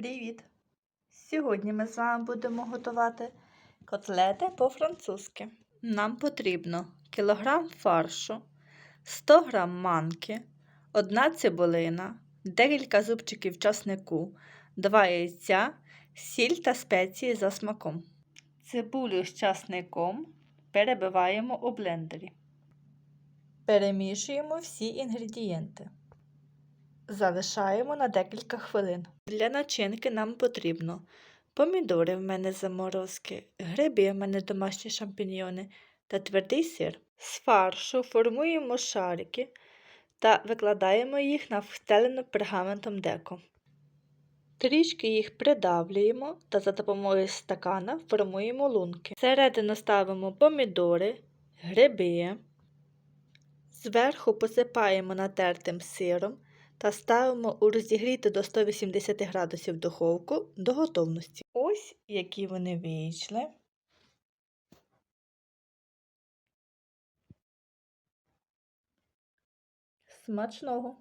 Привіт! Сьогодні ми з вами будемо готувати котлети по-французьки. Нам потрібно кілограм фаршу, 100 г манки, одна цибулина, декілька зубчиків часнику, 2 яйця, сіль та спеції за смаком. Цибулю з часником перебиваємо у блендері. Перемішуємо всі інгредієнти. Залишаємо на декілька хвилин. Для начинки нам потрібно помідори в мене заморозки, гриби в мене домашні шампіньйони та твердий сир. З фаршу формуємо шарики та викладаємо їх на встелену пергаментом деко. Трішки їх придавлюємо та за допомогою стакана формуємо лунки. Всередину ставимо помідори, гриби, зверху посипаємо натертим сиром та ставимо у розігріту до 180 градусів духовку до готовності. Ось які вони вийшли. Смачного!